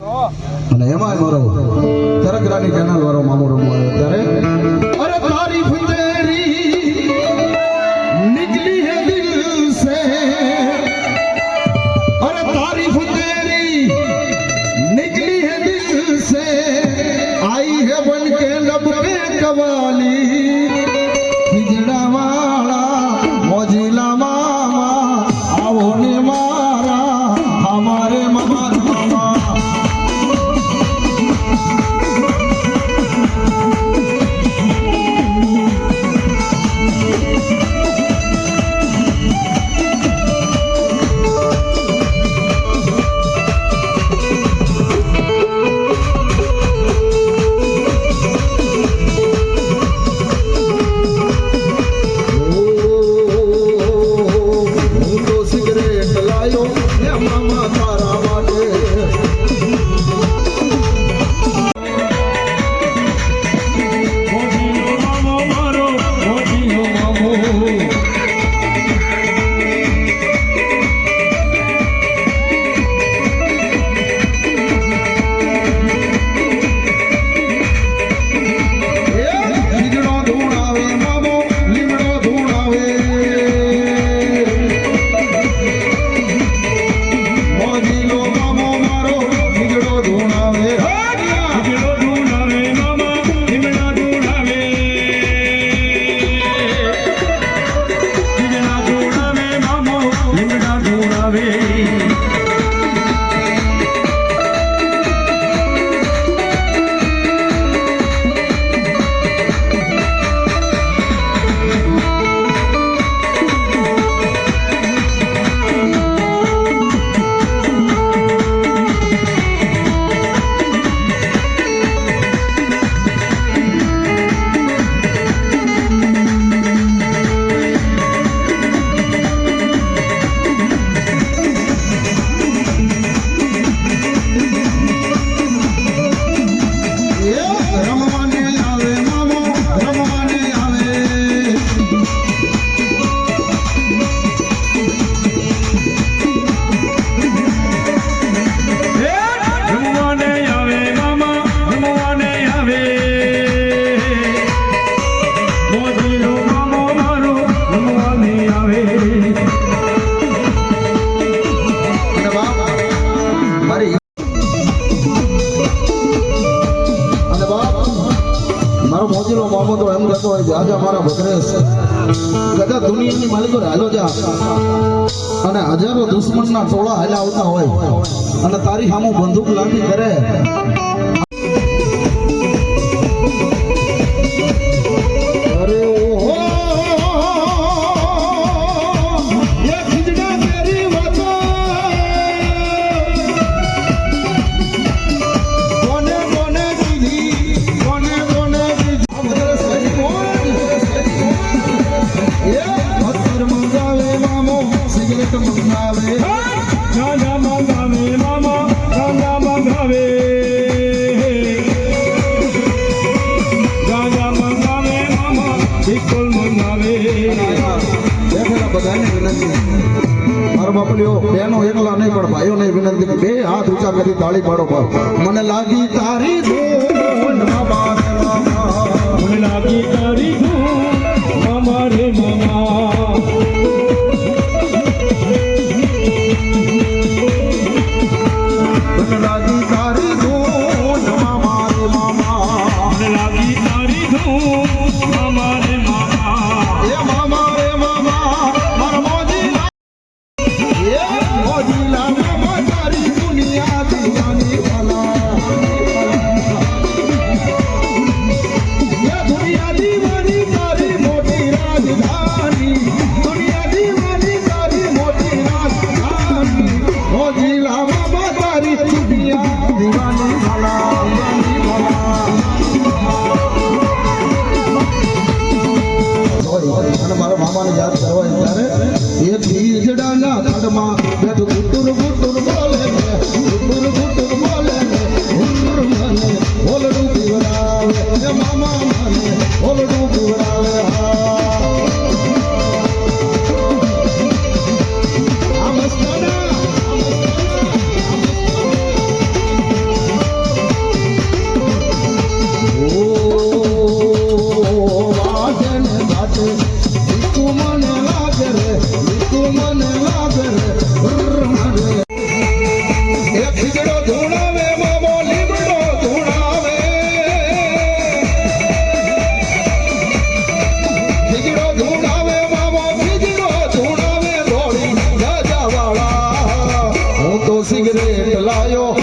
અને એમાં મારો ચરકરાની ચેનલ વાળો મામો રમવા આવ્યો ત્યારે Ramos. કાશીનો બાબો તો એમ કહેતો હોય કે આજે અમારા ભદ્રેશ કદા દુનિયાની માલિકો હાલો જા. અને હજારો દુશ્મનના ટોળા હાલ્યા આવતા હોય. અને તારી સામુ બંદૂક લાંબી કરે. મારા બાપલીઓ બેનો એકલા નહીં પણ ભાઈઓને વિનંતી બે હાથ ઊંચા કરી તાળી પાડો પર મને લાગી તારી મને আমি લાયો.